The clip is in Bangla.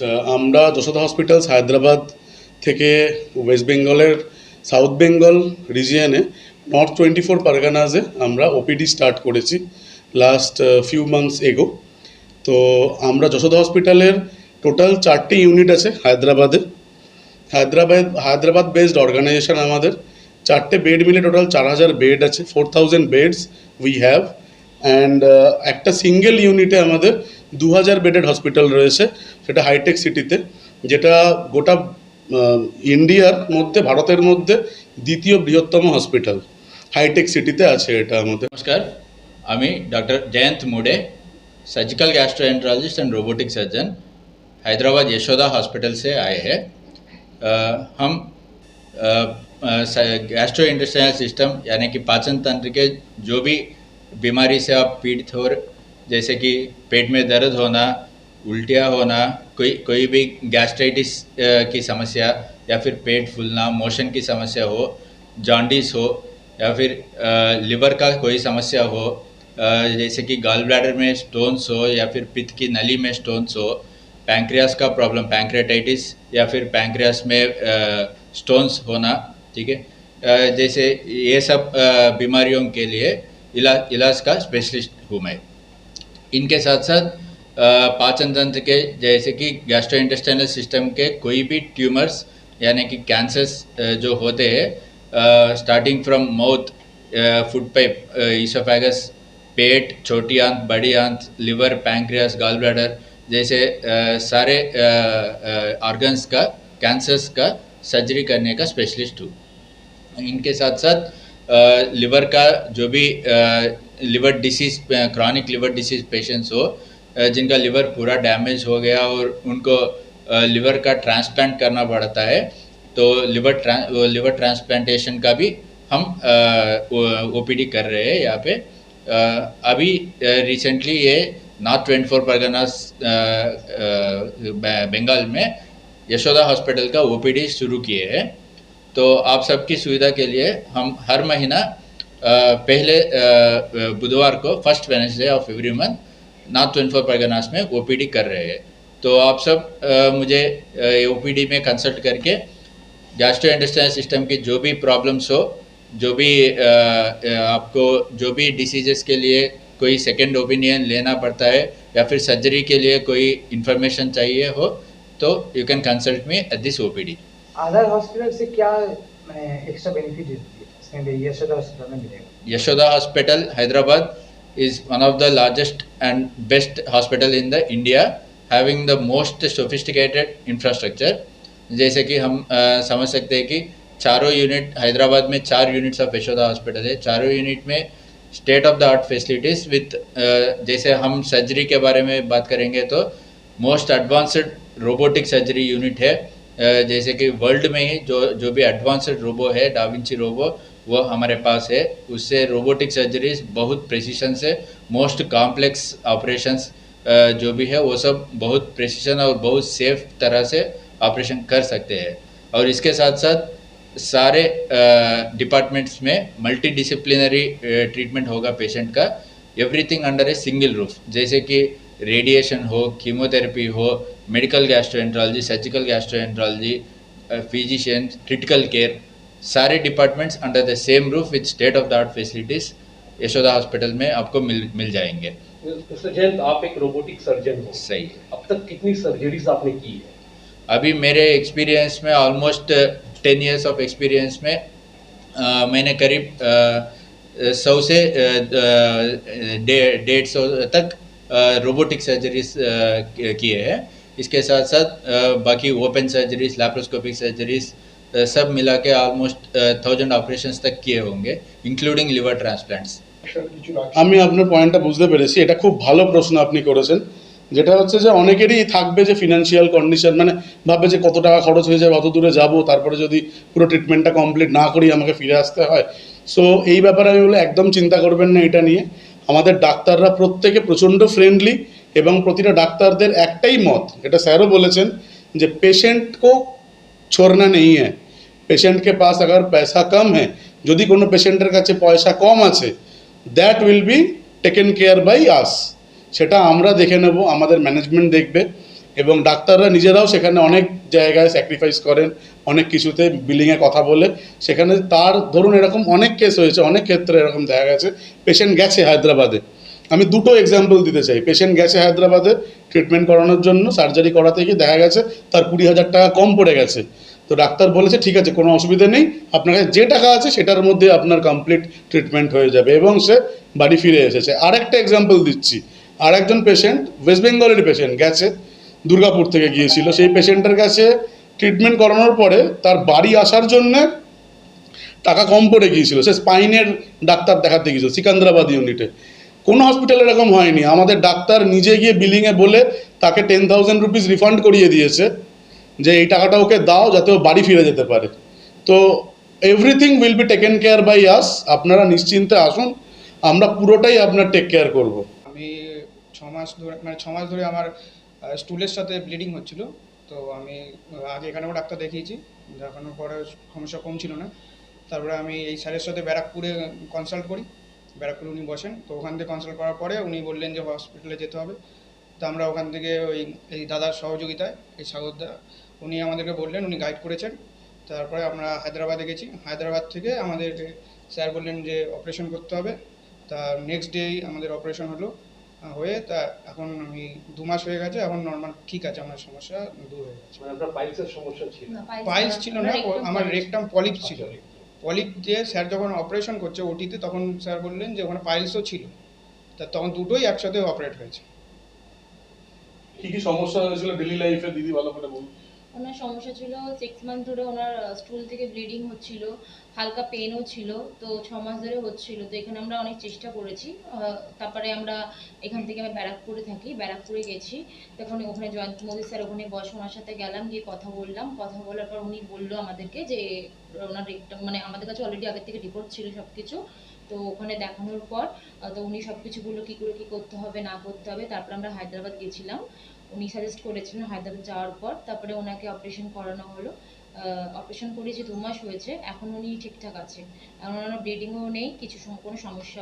আচ্ছা আমরা যশোদা হসপিটালস হায়দ্রাবাদ থেকে ওয়েস্ট বেঙ্গলের, সাউথ বেঙ্গল রিজিয়নে নর্থ টোয়েন্টি ফোর পারগানাজে আমরা ওপিডি স্টার্ট করেছি লাস্ট ফিউ মান্থস এগো তো আমরা যশোদা হসপিটালের টোটাল চারটে ইউনিট আছে হায়দ্রাবাদে। হায়দ্রাবাদ হায়দ্রাবাদ বেসড অর্গানাইজেশন আমাদের। চারটে বেড মিলে টোটাল চার হাজার বেড আছে four thousand beds we have and একটা সিঙ্গেল ইউনিটে আমাদের দু হাজার বেডেড হসপিটাল রয়েছে সেটা হাইটেক সিটিতে যেটা গোটা ইন্ডিয়ার মধ্যে ভারতের মধ্যে দ্বিতীয় বৃহত্তম হসপিটাল হাইটেক সিটিতে আছে এটা আমাদের नमस्कार আমি doctor Jayant Mude surgical gastroenterologist and robotic surgeon Hyderabad Yashoda hospital से आए हैं अ, हम गैस्ट्रो इंटेस्टाइनल सिस्टम यानी कि पाचन तंत्र के जो भी बीमारी से आप पीड़ित हो जैसे कि पेट में दर्द होना, उल्टियाँ होना, कोई कोई भी गैस्ट्राइटिस की समस्या या फिर पेट फूलना, मोशन की समस्या हो जॉन्डिस हो या फिर लिवर का कोई समस्या हो जैसे कि गॉल ब्लैडर में स्टोन्स हो या फिर पित्त की नली में स्टोन्स हो पैंक्रियास का प्रॉब्लम पैंक्रेटाइटिस या फिर पैंक्रियास में स्टोन्स होना, ठीक है? जैसे ये सब बीमारियों के लिए इलाज इलाज का स्पेशलिस्ट हूँ मैं। इनके साथ साथ पाचन तंत्र के जैसे कि गैस्ट्रोइंटेस्टाइनल सिस्टम के कोई भी ट्यूमर्स यानी कि कैंसर्स जो होते हैं starting from mouth food pipe oesophagus पेट छोटी आंत बड़ी आंत लिवर पैंक्रियास गाल ब्लैडर जैसे अ, सारे ऑर्गन्स का कैंसर्स का सर्जरी करने का स्पेशलिस्ट हूँ। इनके साथ साथ आ, लिवर का जो भी liver disease chronic liver disease patients हो जिनका लिवर पूरा डैमेज हो गया और उनको लिवर का ट्रांसप्लांट करना पड़ता है तो लिवर लिवर ट्रांसप्लांटेशन का भी हम ओपीडी कर रहे हैं यहाँ पे। अभी रिसेंटली ये north twenty four Parganas Bengal में यशोदा हॉस्पिटल का ओपीडी शुरू किए हैं। तो आप सबकी सुविधा के लिए हम हर महीना पहले बुधवार को first Wednesday of every month north twenty Parganas में ओपीडी कर रहे हैं तो आप सब uh, मुझे uh, ओपीडी में कंसल्ट करके गैस्ट्रो इंटेस्टाइनल सिस्टम की जो भी प्रॉब्लम्स हो, जो भी uh, आपको, जो भी डिसीजेस के लिए कोई सेकेंड ओपिनियन लेना पड़ता है, या फिर सर्जरी के लिए कोई इंफॉर्मेशन चाहिए हो तो you can consult me at this OPD other hospital से क्या extra benefit Yashoda hospital Hyderabad is one of the largest and best hospital in the India having the most sophisticated infrastructure. जैसे कि हम अ, समझ सकते हैं कि चारों यूनिट हैदराबाद में चार यूनिट्स ऑफ़ यशोदा हॉस्पिटल है। चारों यूनिट में state of the art facilities with जैसे हम सर्जरी के बारे में बात करेंगे तो most advanced robotic surgery unit है। अ, जैसे कि वर्ल्ड में ही जो जो भी एडवांस्ड रोबो है डाविंची रोबो वो हमारे पास है। उससे रोबोटिक सर्जरीज बहुत प्रेसिशन से मोस्ट कॉम्प्लेक्स ऑपरेशंस जो भी है, वो सब बहुत प्रेसिशन और बहुत सेफ़ तरह से ऑपरेशन कर सकते हैं। और इसके साथ साथ सारे डिपार्टमेंट्स में मल्टी डिसिप्लिनरी ट्रीटमेंट होगा पेशेंट का। Everything under a single roof जैसे कि रेडिएशन हो कीमोथेरेपी हो medical gastroenterology surgical gastroenterology physician critical care सारे departments under the same roof with state of the art facilities Yashoda hospital में आपको मिल मिल जाएँगे। जयंत आप एक रोबोटिक सर्जन हो। सही। है अब तक कितनी सर्जरीज आपने की है? अभी मेरे एक्सपीरियंस में almost ten years of experience में अ, मैंने करीब अ, सौ से अ, डेढ़ सौ तक रोबोटिक सर्जरीज किए हैं। इसके साथ साथ बाकी ओपन सर्जरीज लैप्रोस्कोपिक सर्जरीज सब मिला के ऑलमोस्ट थाउजेंड ऑपरेशंस तक किए होंगे इंक्लूडिंग लिवर ट्रांसप्लांट्स আমি আপনার পয়েন্টটা বুঝতে পেরেছি এটা খুব ভালো প্রশ্ন আপনি করেছেন যেটা হচ্ছে যে অনেকেরই থাকবে যে ফিনান্সিয়াল কন্ডিশন মানে ভাববে যে কত টাকা খরচ হয়ে যাবে অত দূরে যাব তারপরে যদি পুরো ট্রিটমেন্টটা কমপ্লিট না করি আমাকে ফিরে আসতে হয় সো এই ব্যাপারে আমি বলে একদম চিন্তা করবেন না এটা নিয়ে আমাদের ডাক্তাররা প্রত্যেকে প্রচণ্ড ফ্রেন্ডলি এবং প্রতিটা ডাক্তারদের একটাই মত এটা স্যারও বলেছেন যে পেশেন্ট কো छोड़ना नहीं है पेशेंट के पास अगर पैसा कम है যদি কোনো পেশেন্টের কাছে পয়সা কম আছে that will be taken care by us সেটা আমরা দেখে নেব আমাদের ম্যানেজমেন্ট দেখবে এবং ডাক্তাররা নিজেরাও সেখানে অনেক জায়গায় স্যাক্রিফাইস করেন অনেক কিছুতে বিলিংয়ে কথা বলে সেখানে তার ধরুন এরকম অনেক কেস হয়েছে অনেক ক্ষেত্রে এরকম দেখা গেছে পেশেন্ট গেছে হায়দ্রাবাদে আমি দুটো এক্সাম্পল দিতে চাই পেশেন্ট গেছে হায়দ্রাবাদে ট্রিটমেন্ট করানোর জন্য সার্জারি করাতে গিয়ে দেখা গেছে তার কুড়ি হাজার টাকা কম পড়ে গেছে তো ডাক্তার বলেছে, ঠিক আছে, কোনো অসুবিধা নেই। আপনার কাছে যে টাকা আছে, সেটার মধ্যে আপনার কমপ্লিট ট্রিটমেন্ট হয়ে যাবে। এবং সে বাড়ি ফিরে এসেছে। আরেকটা এক্সাম্পল দিচ্ছি। আর একজন পেশেন্ট ওয়েস্ট বেঙ্গলের পেশেন্ট গেছে, দুর্গাপুর থেকে গিয়েছিল। সেই পেশেন্টের কাছে ট্রিটমেন্ট করানোর পরে তার বাড়ি আসার জন্যে টাকা কম পড়ে গিয়েছিল। সে স্পাইনের ডাক্তার দেখাতে গিয়েছিল, সিকান্দ্রাবাদ ইউনিটে কোনো হসপিটালে এরকম হয়নি। আমাদের ডাক্তার নিজে গিয়ে বিলিংয়ে বলে তাকে টেন থাউজেন্ড রুপিস রিফান্ড করিয়ে দিয়েছে। যে এই টাকাটা ওকে দাও যাতে ও বাড়ি ফিরে যেতে পারে। তো everything will be taken care by us আপনারা নিশ্চিন্তে আসুন, আমরা পুরোটাই আপনার টেক কেয়ার করব। আমি ছ মাস ধরে মানে ছ মাস ধরে আমার স্টুলের সাথে ব্লিডিং হচ্ছিল। তো আমি আগে এখানেও ডাক্তার দেখিয়েছি। দেখানোর পরে সমস্যা কম ছিল না। তারপরে আমি এই স্যারের সাথে ব্যারাকপুরে কনসাল্ট করি। ব্যারাকপুরে উনি বসেন। তো ওখান থেকে কনসাল্ট করার পরে উনি বললেন যে হসপিটালে যেতে হবে। তো আমরা ওখান থেকে ওই, এই দাদার সহযোগিতায়, এই সাগরদা উনি আমাদেরকে বললেন উনি গাইড করেছেন। তারপরে আমরা হায়দ্রাবাদে গেছি। হায়দ্রাবাদ থেকে আমাদের স্যার বললেন যে অপারেশন করতে হবে তা নেক্সট ডেই আমাদের অপারেশন হলো হয়ে তা এখন আমি দু মাস হয়ে গেছে এখন নর্মাল ঠিক আছে আমার সমস্যা দূর হয়ে গেছে। মানে আপনার পাইলসের সমস্যা ছিল? পাইলস ছিল না আমার রেকটাম পলিপ ছিল। আচ্ছা, পলিপ দিয়ে স্যার যখন অপারেশন করছে ওটিতে তখন স্যার বললেন যে ওখানে পাইলসও ছিল। তা তখন দুটোই একসাথে অপারেট হয়েছে। কি কি সমস্যা হয়েছিল ডেলি লাইফে দিদি ভালো করে বলুন। ওনার সমস্যা ছিল সিক্স মান্থ ধরে ওনার স্টুল থেকে ব্লিডিং হচ্ছিল, হালকা পেনও ছিল, তো ছ মাস ধরে হচ্ছিল। তো এখানে আমরা অনেক চেষ্টা করেছি তারপরে আমরা এখান থেকে আমি ব্যারাকপুরে থাকি, ব্যারাকপুরে গেছি। তখন ওখানে জয়ন্ত মোদী স্যার ওখানে বসে ওনার সাথে গেলাম, গিয়ে কথা বললাম। কথা বলার পর উনি বলল আমাদেরকে যে, ওনার মানে আমাদের কাছে অলরেডি আগের থেকে রিপোর্ট ছিল সব কিছু তো ওখানে দেখানোর পর তো উনি সব কিছুগুলো কী করে কী করতে হবে, না করতে হবে, তারপর আমরা হায়দ্রাবাদ গেছিলাম। উনি সাজেস্ট করেছিলেন হায়দ্রাবাদ যাওয়ার পর, তারপরে ওনাকে অপারেশন করানো হলো। অপারেশন করিয়েছে দু মাস হয়েছে, এখন উনি ঠিকঠাক আছে এখন ওনার ব্লিডিংও নেই, কিছু কোনো সমস্যা